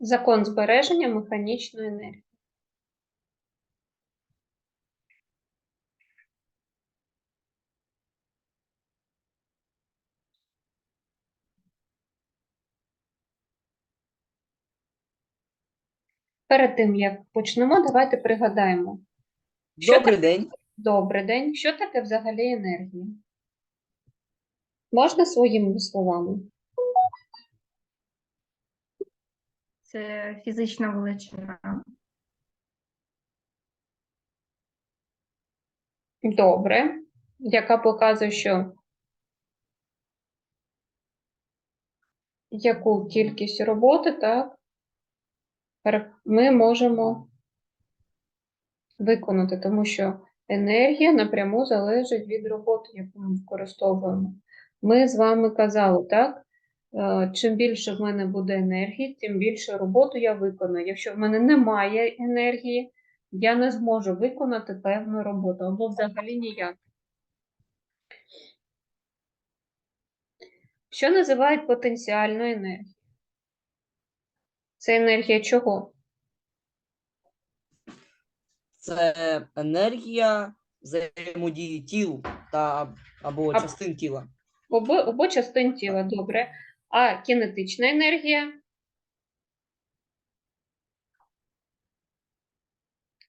Закон збереження механічної енергії. Перед тим, як почнемо, давайте пригадаємо. Що Добрий день. Добрий день. Що таке взагалі енергія? Можна своїми словами? Це фізична величина. Добре. Яка показує, що яку кількість роботи, так, ми можемо виконати, тому що енергія напряму залежить від роботи, яку ми використовуємо. Ми з вами казали, так? е, Чим більше в мене буде енергії, тим більше роботу я виконую. Якщо в мене немає енергії, я не зможу виконати певну роботу або взагалі ніяк. Що називають потенціальною енергією? Це енергія чого? Це енергія взаємодії тіл та або А- частин тіла. Обо, обо частин тіла, добре. А кінетична енергія?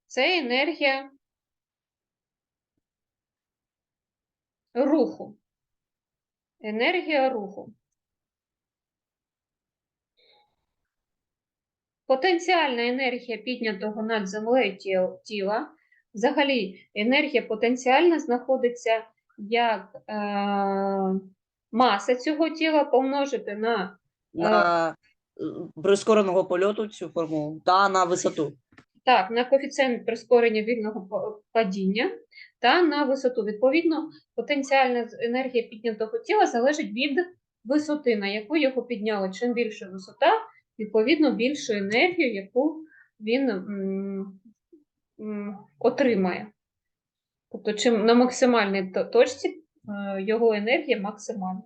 Це енергія руху. Енергія руху. Потенціальна енергія піднятого над землею тіла. Взагалі, енергія потенціальна знаходиться як е, маса цього тіла помножити на На е, прискореного польоту цю формулу та на висоту. Так, на коефіцієнт прискорення вільного падіння та на висоту. Відповідно, потенціальна енергія піднятого тіла залежить від висоти, на яку його підняли. Чим більше висота, відповідно, більшу енергію, яку він м, м, отримає. Тобто, чим на максимальній точці е, його енергія максимальна.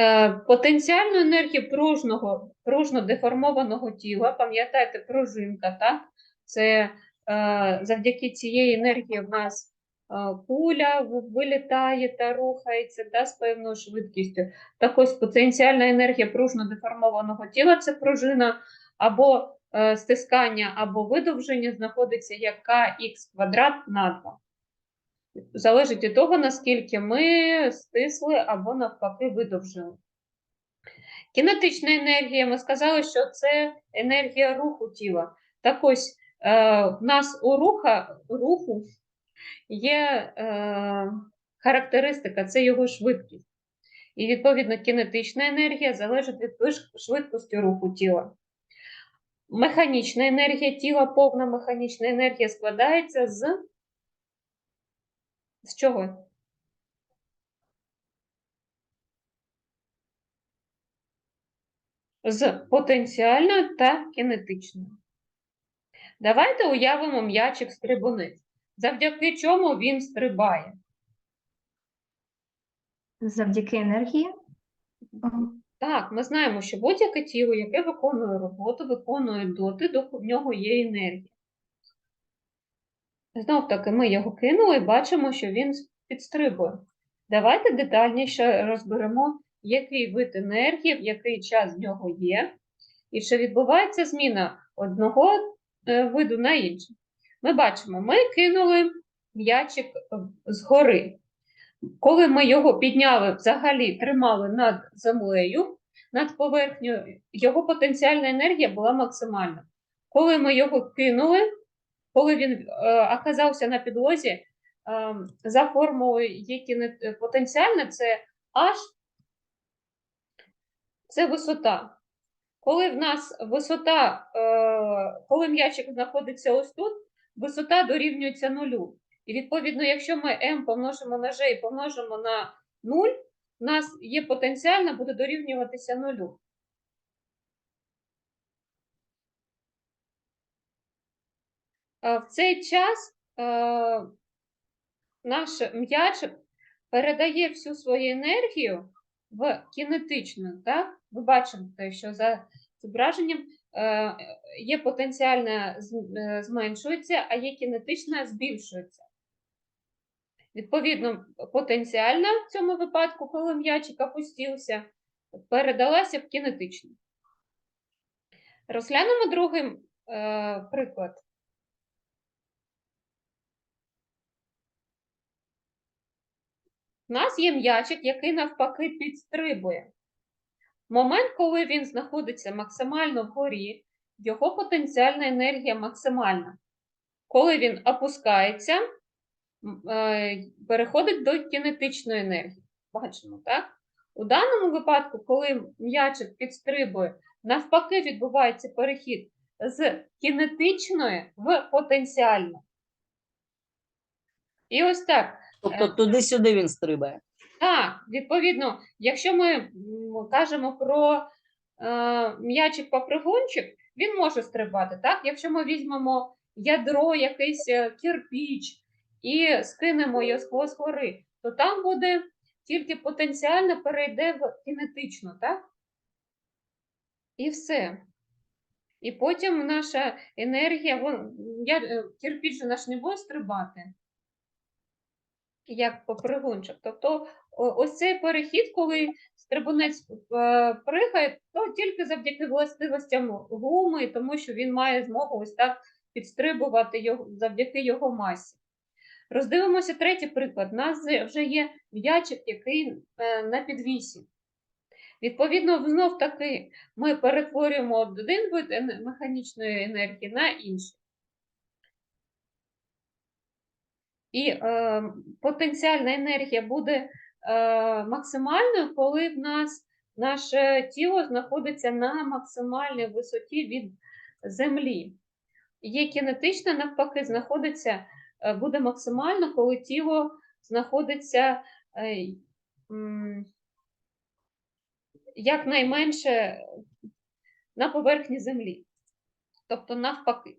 Е, Потенціальну енергію пружного, пружно деформованого тіла, пам'ятаєте, пружинка, так? Це е, завдяки цієї енергії в нас е, куля вилітає та рухається да, з певною швидкістю. Так ось потенціальна енергія пружно деформованого тіла це пружина або е, стискання, або видовження знаходиться як kx квадрат на 2. Залежить від того, наскільки ми стисли або навпаки видовжили. Кінетична енергія, ми сказали, що це енергія руху тіла. Так ось е, в нас у руха, руху є е, характеристика, це його швидкість. І відповідно кінетична енергія залежить від швидкості руху тіла. Механічна енергія тіла, повна механічна енергія складається з. З чого? З потенціальною та кінетичною. Давайте уявимо м'ячик стрибунець. Завдяки чому він стрибає? Завдяки енергії. Так, ми знаємо, що будь-яке тіло, яке виконує роботу, виконує доти, доки в нього є енергія. Знов таки, ми його кинули і бачимо, що він підстрибує. Давайте детальніше розберемо, який вид енергії, в який час в нього є, і чи відбувається зміна одного е, виду на інший. Ми бачимо, ми кинули м'ячик е, згори. Коли ми його підняли, взагалі тримали над землею, над поверхнею, його потенціальна енергія була максимальна. Коли ми його кинули, коли він е, оказався на підлозі, е, за формулою є кіне- потенціальна, це H, це висота. Коли в нас висота, е, коли м'ячик знаходиться ось тут, висота дорівнюється нулю. І відповідно, якщо ми m помножимо на g і помножимо на 0, у нас є потенціальна, буде дорівнюватися нулю. Е, В цей час наш м'ячик передає всю свою енергію в кінетичну. Так? Ви бачите, що за зображенням є потенціальна е, зменшується, а є кінетична збільшується. Відповідно, потенціальна в цьому випадку, коли м'ячик опустився, передалася в кінетичну. Розглянемо другий е, приклад. У нас є м'ячик, який навпаки підстрибує. Момент, коли він знаходиться максимально вгорі, його потенціальна енергія максимальна. Коли він опускається, е, переходить до кінетичної енергії. Бачимо, так? У даному випадку, коли м'ячик підстрибує, навпаки відбувається перехід з кінетичної в потенціальну. І ось так. Тобто Е. туди-сюди він стрибає. Так, відповідно, якщо ми кажемо про е, м'ячик попригончик, він може стрибати. Так? Якщо ми візьмемо ядро, якийсь е, кирпіч і скинемо його з гори, то там буде тільки потенціально перейде в кінетичну, так? І все. І потім наша енергія, вон, я, е, кирпіч наш не буде стрибати, як попригунчик. Тобто ось цей перехід, коли стрибунець е, пригає, то тільки завдяки властивостям гуми, тому що він має змогу ось так підстрибувати його, завдяки його масі. Роздивимося третій приклад. У нас вже є м'ячик, який е, на підвісі. Відповідно, знов таки ми перетворюємо один вид механічної енергії на інший. І е, потенціальна енергія буде е, максимальною, коли в нас наше тіло знаходиться на максимальній висоті від землі. Є кінетична, навпаки, знаходиться, е, буде максимально, коли тіло знаходиться е, м, якнайменше на поверхні землі. Тобто навпаки.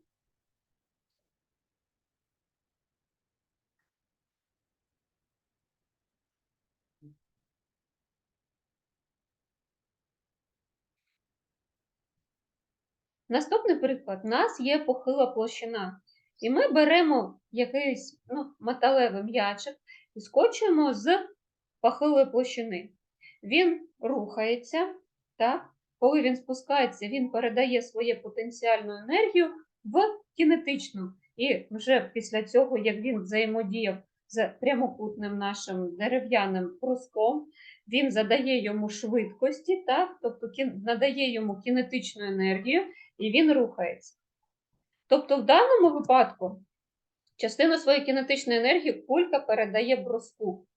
Наступний приклад. У нас є похила площина. І ми беремо якийсь ну, металевий м'ячик і скочуємо з похилої площини. Він рухається, так? коли він спускається, він передає свою потенціальну енергію в кінетичну. І вже після цього, як він взаємодіяв з прямокутним нашим дерев'яним бруском, він задає йому швидкості, так? тобто надає йому кінетичну енергію, і він рухається. Тобто, в даному випадку частину своєї кінетичної енергії кулька передає бруску.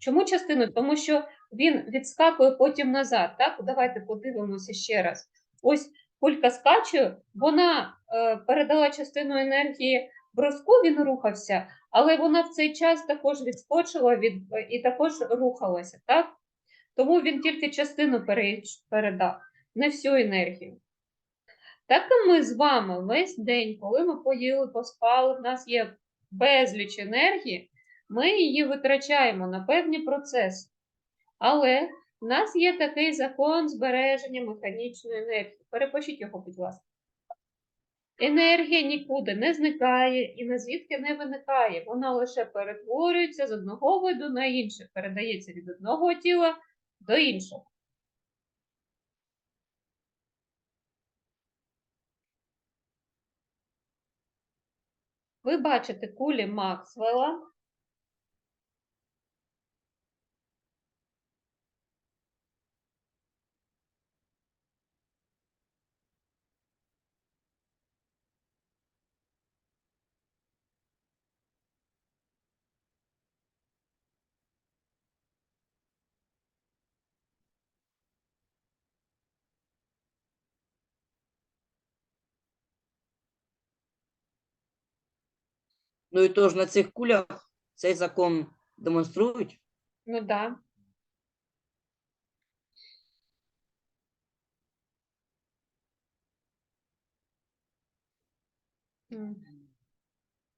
Чому частину? Тому що він відскакує потім назад. Так? Давайте подивимося ще раз. Ось кулька скачує, вона е, передала частину енергії бруску, він рухався, але вона в цей час також відскочила від, і також рухалася. Так? Тому він тільки частину передав, не всю енергію. Так і ми з вами весь день, коли ми поїли, поспали, в нас є безліч енергії, ми її витрачаємо на певні процеси. Але в нас є такий закон збереження механічної енергії. Перепишіть його, будь ласка. Енергія нікуди не зникає і не звідки не виникає. Вона лише перетворюється з одного виду на інше, передається від одного тіла до іншого. Ви бачите кулі Максвелла. Ну і тож на цих кулях цей закон демонструють. Ну да.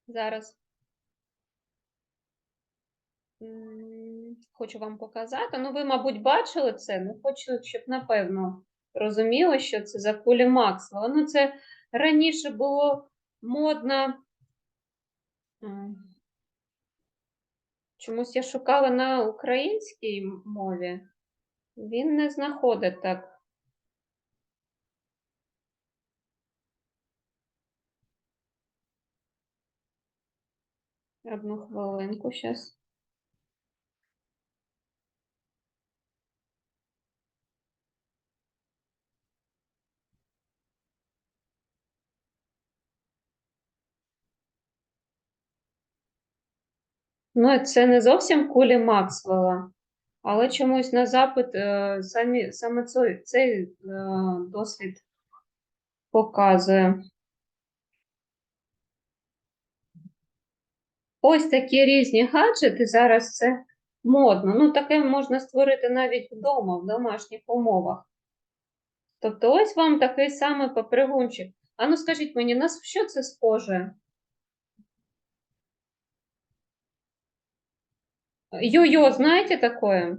Зараз. Хочу вам показати. Ну, ви, мабуть, бачили це. Ну, хочу, щоб напевно розуміли, що це за кулі Максвелла. Ну, це раніше було модно. Чомусь я шукала на українській мові. Він не знаходить так. Одну хвилинку зараз. Ну, це не зовсім кулі Максвелла, але чомусь на запит е, самі, саме цей, цей е, досвід показує. Ось такі різні гаджети, зараз це модно. Ну, таке можна створити навіть вдома, в домашніх умовах. Тобто, ось вам такий самий попригунчик. А ну скажіть мені, на що це схоже? Йо-йо, знаєте такое?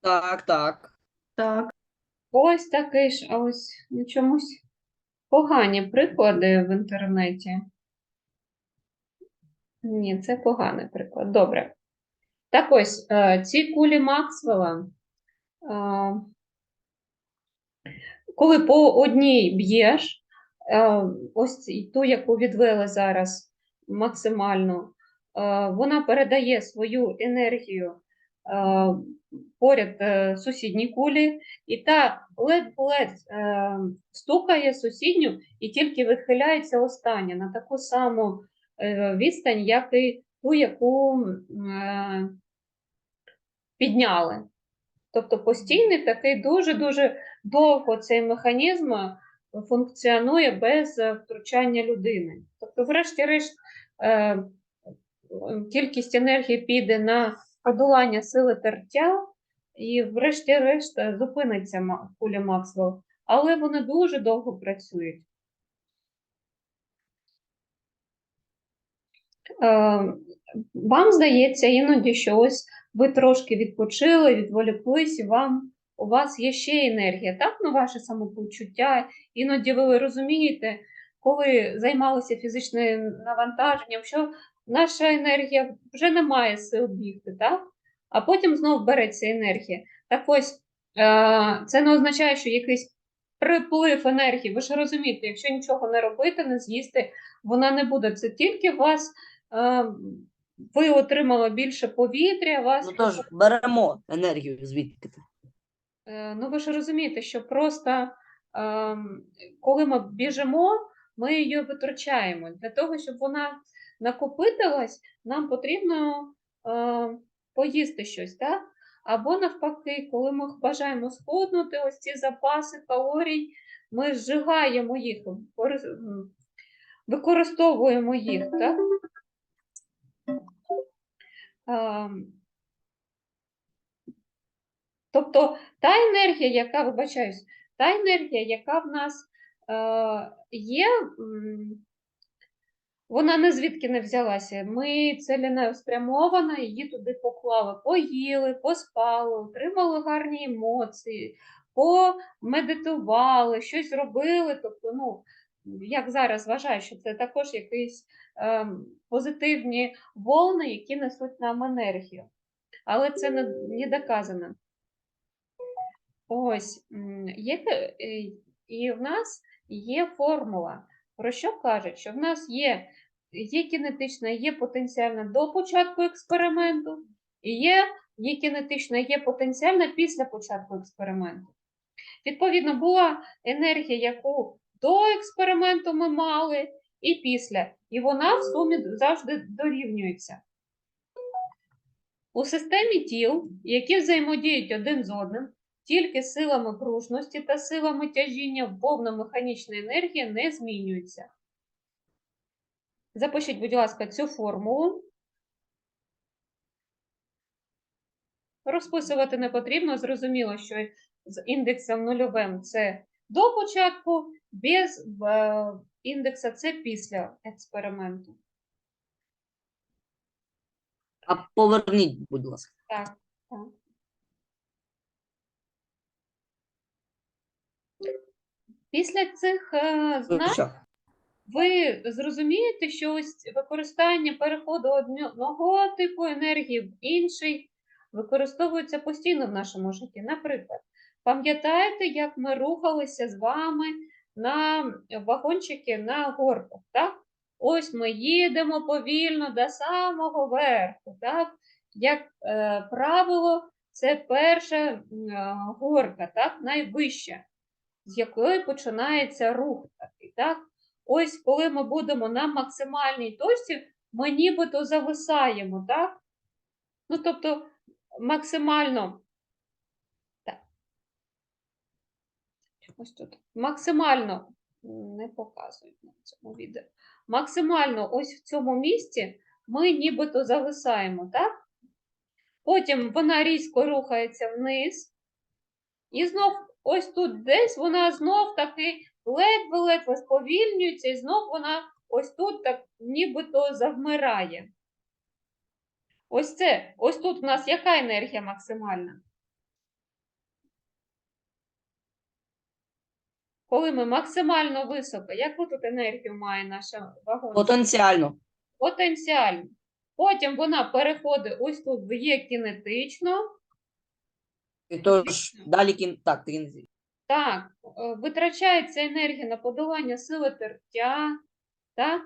Так, так. Так, Ось такий ж, а ось ну, чомусь погані приклади в інтернеті. Ні, це поганий приклад. Добре. Так ось, е, ці кулі Максвелла, е, коли по одній б'єш, е, ось ту, яку відвели зараз максимально, вона передає свою енергію е, поряд е, сусідній кулі, і та ледь-ледь е, стукає сусідню і тільки вихиляється остання на таку саму е, відстань, як і ту, яку е, підняли. Тобто постійний такий дуже-дуже довго цей механізм е, функціонує без е, втручання людини. Тобто, врешті-решт, е, кількість енергії піде на подолання сили тертя, і врешті-решт е, зупиниться куля Максвелл. Але вони дуже довго працюють. Е, Вам здається іноді, що ось ви трошки відпочили, відволіклись, і вам у вас є ще енергія, так? Ну, ваше самопочуття. Іноді ви розумієте, коли займалися фізичним навантаженням, що наша енергія вже не має сил бігти, так? А потім знов береться енергія. Так ось, е, це не означає, що якийсь приплив енергії. Ви ж розумієте, якщо нічого не робити, не з'їсти, вона не буде. Це тільки вас. е, Ви отримали більше повітря, вас Ну тож беремо енергію звідки. Е, Ну, ви ж розумієте, що просто ем, коли ми біжимо, ми її витрачаємо. Для того, щоб вона накопитилась, нам потрібно е, поїсти щось, так? Або навпаки, коли ми бажаємо схуднути, ось ці запаси калорій, ми зжигаємо їх, використовуємо їх, так? Ем, Тобто та енергія, яка, вибачаюсь, та енергія, яка в нас е, є, вона не звідки не взялася. Ми ціленаспрямовано її туди поклали, поїли, поспали, отримали гарні емоції, помедитували, щось зробили. Тобто, ну, як зараз вважаю, що це також якісь ем, позитивні волни, які несуть нам енергію. Але це не, не доказано. Ось є е, і в нас є формула, про що кажуть, що в нас є, є кінетична, є потенціальна до початку експерименту, і є, є кінетична, є потенціальна після початку експерименту. Відповідно, була енергія, яку до експерименту ми мали, і після. І вона в сумі завжди дорівнюється. У системі тіл, які взаємодіють один з одним, тільки силами пружності та силами тяжіння повна механічна енергія не змінюється. Запишіть, будь ласка, цю формулу. Розписувати не потрібно. Зрозуміло, що з індексом нульовим це до початку, без е, індекса це після експерименту. А поверніть, будь ласка. Так, так. Після цих е, знань Що? Ви зрозумієте, що ось використання переходу одного типу енергії в інший використовується постійно в нашому житті. Наприклад, пам'ятаєте, як ми рухалися з вами на вагончики на горках, так? Ось ми їдемо повільно до самого верху, так? Як е, правило, це перша е, горка, так? найвища, з якої починається рух такий, так? Ось коли ми будемо на максимальній точці, ми нібито зависаємо, так? Ну, тобто максимально. Так. Ось тут. Максимально не показують на цьому відео. Максимально ось в цьому місці ми нібито зависаємо, так? Потім вона різко рухається вниз. І знов ось тут десь вона знов таки ледве-ледве сповільнюється, і знов вона ось тут так нібито завмирає. Ось це, ось тут у нас яка енергія максимальна? Коли ми максимально високо, яку тут енергію має наша вагонка? Потенціально. Потенціально. Потім вона переходить ось тут в є кінетично. І Тож далі кін... так, кін... Так, е, витрачається енергія на подолання сили тертя. Так?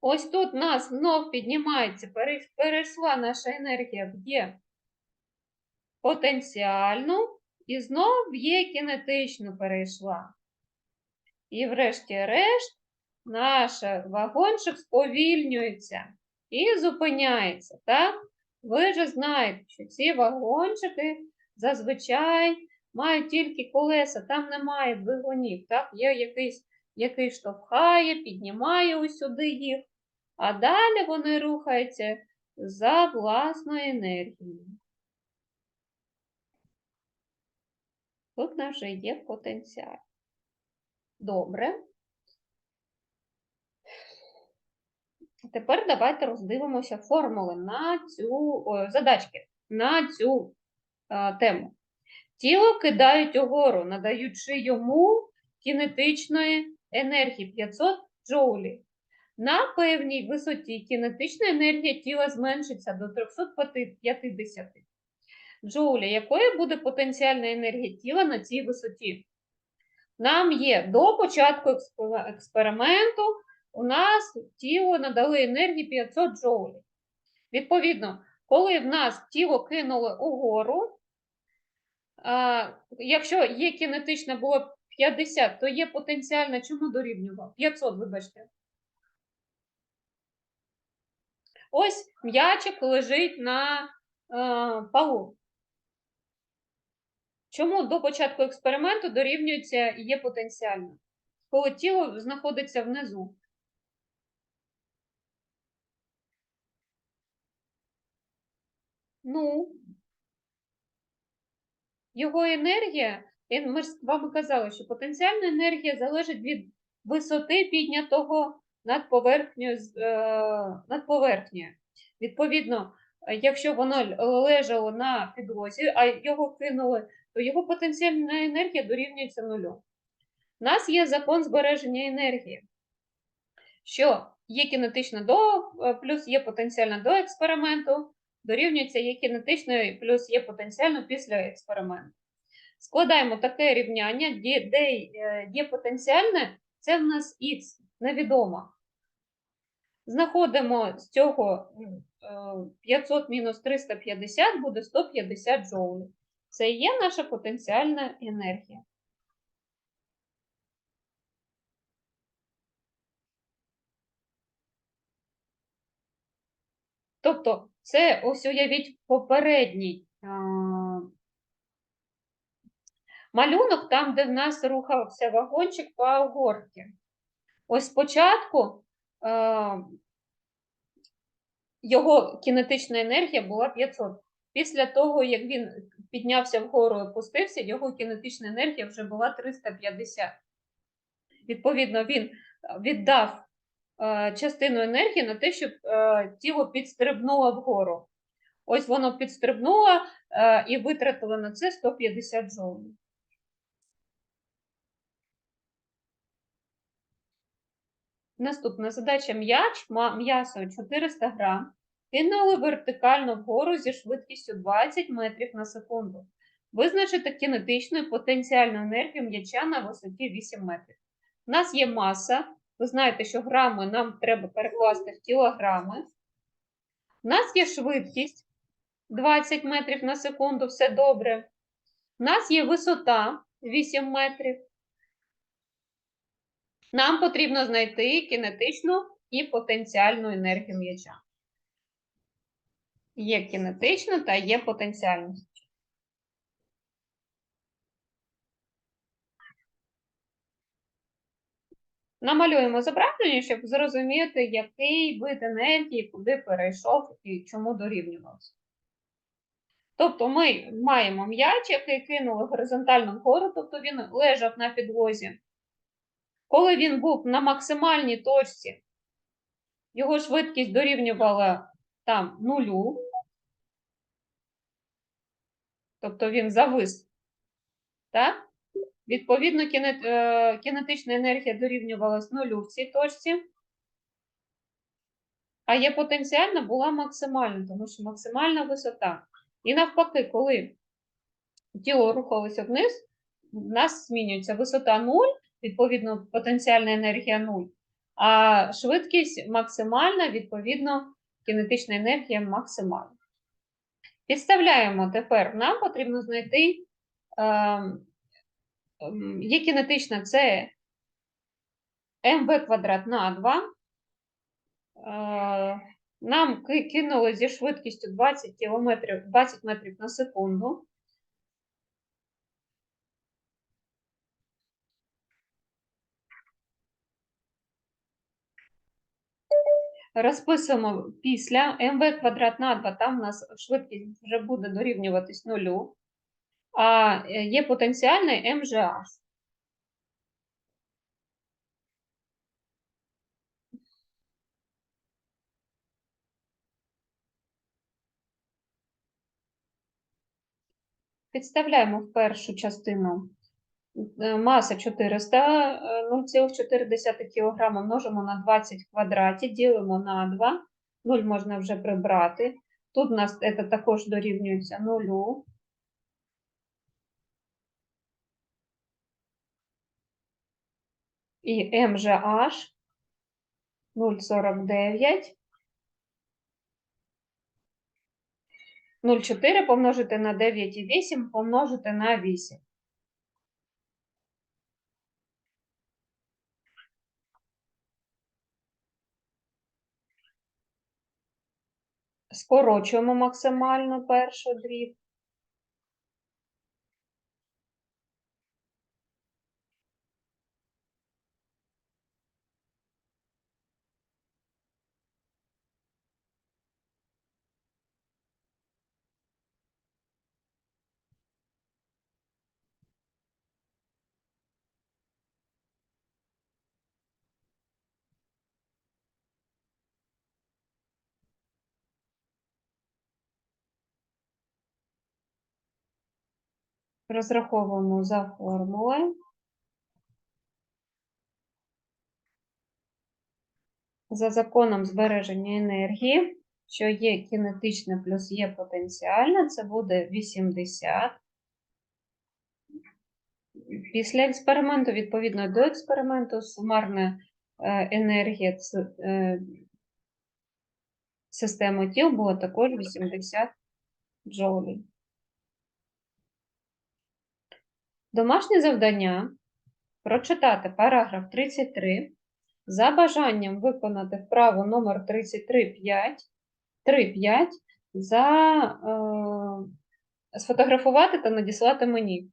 Ось тут нас знов піднімається, перейшла наша енергія в є потенціальну і знов в є кінетичну перейшла. І врешті-решт наш вагончик сповільнюється і зупиняється. Так? Ви ж знаєте, що ці вагончики зазвичай мають тільки колеса, там немає двигунів. Так? Є якийсь, який штовхає, піднімає ось сюди їх, а далі вони рухаються за власною енергією. Тут в нас вже є потенціал. Добре. Тепер давайте роздивимося формули на цю о, задачки на цю е, тему. Тіло кидають угору, надаючи йому кінетичної енергії 500 джоулів. На певній висоті кінетична енергія тіла зменшиться до 350 джоулів. Якою буде потенціальна енергія тіла на цій висоті? Нам є до початку експерименту у нас тіло надали енергії 500 джоулів. Відповідно, коли в нас тіло кинули угору, якщо є кінетичне було 50, то є потенціальне чому дорівнював? 500, вибачте. Ось м'ячик лежить на е, полу. Чому до початку експерименту дорівнюється і є потенціально? Коли тіло знаходиться внизу. Ну, його енергія, і ми ж з вами казали, що потенціальна енергія залежить від висоти піднятого над поверхнею. е, над поверхнею. Відповідно, якщо воно лежало на підлозі, а його кинули, то його потенціальна енергія дорівнюється нулю. У нас є закон збереження енергії, що є кінетична до, е, плюс є потенціальна до експерименту, дорівнюється є кінетичною плюс є потенціально після експерименту. Складаємо таке рівняння, де, де е, є потенціальне, це в нас х, невідомо. Знаходимо з цього е, 500 мінус 350 буде 150 джоулів. Це є наша потенціальна енергія. Тобто, це ось уявіть попередній а, малюнок, там, де в нас рухався вагончик по горці. Ось спочатку а, його кінетична енергія була 500. Після того, як він піднявся вгору і опустився, його кінетична енергія вже була 350. Відповідно, він віддав частину енергії на те, щоб е, тіло підстрибнуло вгору. Ось воно підстрибнуло е, і витратило на це 150 джоулів. Наступна задача м'яч, м'ясо 400 грам, кинули вертикально вгору зі швидкістю 20 метрів на секунду. Визначити кінетичну і потенціальну енергію м'яча на висоті 8 метрів. У нас є маса. Ви знаєте, що грами нам треба перекласти в кілограми. У нас є швидкість 20 метрів на секунду, все добре. У нас є висота 8 метрів. Нам потрібно знайти кінетичну і потенціальну енергію м'яча. Є кінетична та є потенціальна. Намалюємо зображення, щоб зрозуміти, який вид енергії куди перейшов і чому дорівнювався. Тобто ми маємо м'яч, який кинули горизонтально вгору, тобто він лежав на підлозі. Коли він був на максимальній точці, його швидкість дорівнювала там нулю. Тобто він завис. Так? Відповідно, е, кінетична енергія дорівнювалась нулю в цій точці. А є потенціальна була максимальна, тому що максимальна висота. І навпаки, коли тіло рухалося вниз, в нас змінюється висота 0, відповідно, потенціальна енергія 0, а швидкість максимальна, відповідно, кінетична енергія максимальна. Підставляємо тепер, нам потрібно знайти, ем, є кінетична це mv квадрат на 2. Е, Нам кинули зі швидкістю 20 кілометрів, 20 метрів на секунду. Розписуємо після mv квадрат на 2, там у нас швидкість вже буде дорівнюватись нулю, а е, є потенціальний МЖH. Підставляємо в першу частину маса 400, е, 0,4 кг множимо на 20 в квадраті, ділимо на 2, 0 можна вже прибрати. Тут у нас це також дорівнюється нулю. І МЖH 0,49. 0,4 помножити на 9,8 помножити на 8. Скорочуємо максимально першу дріб. Розраховуємо за формулою. За законом збереження енергії, що є кінетичне плюс є потенціальне, це буде 80. Після експерименту, відповідно до експерименту, сумарна е, енергія е, системи тіл була також 80 джоулів. Домашнє завдання прочитати параграф 33, за бажанням виконати вправу номер 33.5, 3.5, за, е, сфотографувати та надіслати мені.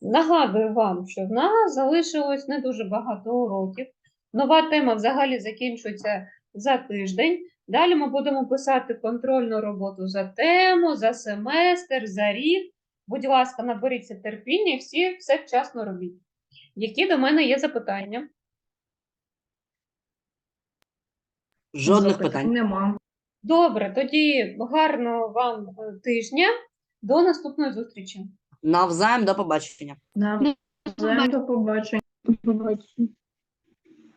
Нагадую вам, що в нас залишилось не дуже багато уроків. Нова тема взагалі закінчується за тиждень. Далі ми будемо писати контрольну роботу за тему, за семестр, за рік. Будь ласка, наберіться терпіння і всі все вчасно робіть. Які до мене є запитання? Жодних Запитань питань. Нема. Добре, тоді гарного вам е, тижня. До наступної зустрічі. Навзаєм до побачення. Навзаєм до побачення. Побачення.